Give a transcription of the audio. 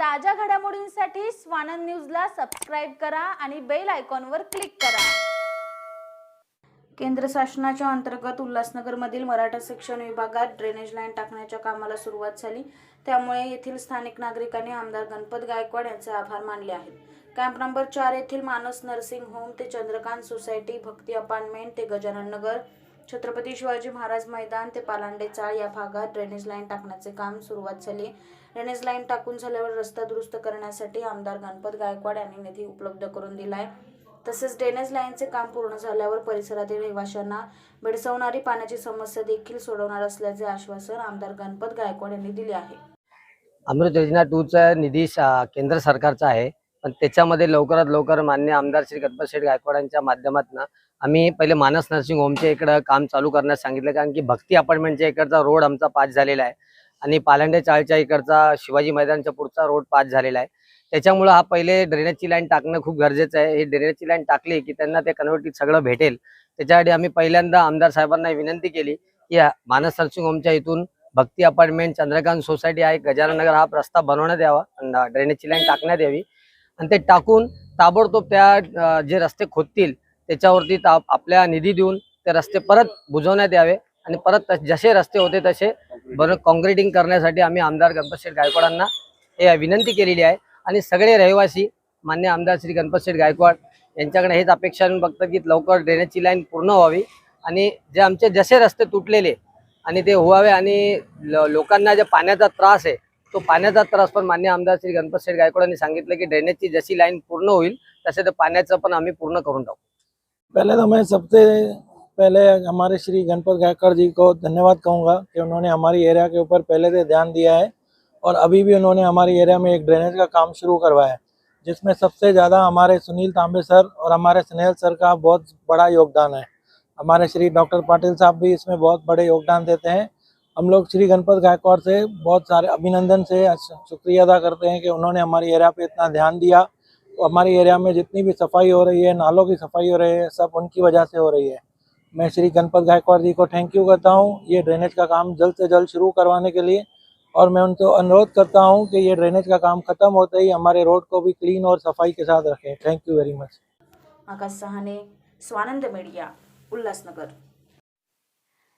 ताज्या घडामोडींसाठी स्वानंद न्यूजला सबस्क्राईब करा आणि बेल आयकॉनवर क्लिक करा. केंद्र शासनाच्या अंतर्गत उल्हासनगरमधील मराठा शिक्षण विभागात ड्रेनेज लाईन टाकण्याच्या कामाला सुरुवात झाली. त्यामुळे येथील स्थानिक नागरिकांनी आमदार गणपत गायकवाड यांचे आभार मानले आहेत. कॅम्प नंबर चार येथील मानस नर्सिंग होम ते चंद्रकांत सोसायटी भक्ती अपार्टमेंट ते गजानन नगर. छत्रपती शिवाजी महाराज मैदान ते पालांडे चाळ या भागात ड्रेनेज लाईन टाकण्याचे काम सुरुवात झाली. ड्रेनेज लाईन टाकून झाल्यावर रस्ता दुरुस्त करण्यासाठी आमदार गणपत गायकवाड यांनी निधी उपलब्ध करून दिलाय. तसेच ड्रेनेज लाईनचे काम पूर्ण झाल्यावर परिसरातील रहिवाशांना भेडसवणारी पाण्याची समस्या देखील सोडवणार असल्याचे आश्वासन आमदार गणपत गायकवाड यांनी दिले आहे. अमृत योजना टूचा निधी शा- केंद्र सरकारचा आहे. पण त्याच्यामध्ये लवकरात लवकर मान्य आमदार श्री गणपत शेठ गायकवाडांच्या माध्यमातून आम्ही पहिले मानस नर्सिंग होमच्या इकडं काम चालू करण्यास सांगितलं कारण की भक्ती अपार्टमेंटच्या इकडचा रोड आमचा पास झालेला आहे. आणि पालांडे चाळच्या इकडचा शिवाजी मैदानच्या पुढचा रोड पास झालेला आहे. त्याच्यामुळं हा पहिले ड्रेनेजची लाईन टाकणं खूप गरजेचं आहे. हे ड्रेनेजची लाईन टाकली की त्यांना ते कन्व्हर्टीत सगळं भेटेल. त्याच्यासाठी आम्ही पहिल्यांदा आमदार साहेबांना विनंती केली की मानस नर्सिंग होमच्या इथून भक्ती अपार्टमेंट चंद्रकांत सोसायटी आहे गजाननगर हा रस्ता बनवण्यात यावा ड्रेनेजची लाईन टाकण्यात यावी. आणि ते टाकून ताबडतोब त्या जे रस्ते खोदतील त्याच्यावरती ता- आपल्या निधी देऊन ते रस्ते परत बुजवण्यात यावे. आणि परत तस- जसे रस्ते होते तसे बरं कॉन्क्रिटिंग करण्यासाठी आम्ही आमदार गणपतशेठ गायकवाडांना हे विनंती केलेली आहे. आणि सगळे रहिवासी मान्य आमदार श्री गणपतशेठ गायकवाड यांच्याकडे हेच अपेक्षा बघतात की लवकर ड्रेनेजची लाईन पूर्ण व्हावी. आणि जे आमचे जसे रस्ते तुटलेले आणि ते व्हावे आणि ल- लोकांना जे पाण्याचा त्रास आहे तो पाण्याचा त्रास मान्य आमदार श्री गणपत शेठ गायकवाड यांनी सांगितलं की ड्रेनेजची जशी लाईन पूर्ण ते पाण्याचं पण आम्ही पूर्ण टाकू. पहले तो मैं सबसे पहले हमारे श्री गणपत गायकवाड़ जी को धन्यवाद कहूँगा कि उन्होंने हमारी एरिया के ऊपर पहले से ध्यान दिया है और अभी भी उन्होंने हमारी एरिया में एक ड्रेनेज का काम शुरू करवाया है, जिसमें सबसे ज़्यादा हमारे सुनील तांबे सर और हमारे स्नेहल सर का बहुत बड़ा योगदान है। हमारे श्री डॉक्टर पाटिल साहब भी इसमें बहुत बड़े योगदान देते हैं। हम लोग श्री गणपत गायकवाड़ से बहुत सारे अभिनंदन से शुक्रिया अदा करते हैं कि उन्होंने हमारी एरिया पे इतना ध्यान दिया। हमारे एरिया में जितनी भी सफ़ाई हो रही है, नालों की सफ़ाई हो रही है, सब उनकी वजह से हो रही है। मैं श्री गणपत गायकवाड़ जी को थैंक यू करता हूँ। ये ड्रेनेज का काम जल्द से जल्द शुरू करवाने के लिए और मैं उनको अनुरोध करता हूँ कि ये ड्रेनेज का काम खत्म होते ही हमारे रोड को भी क्लीन और सफ़ाई के साथ रखें। Thank you very much Akash Sahane, Swanand media Ulhasnagar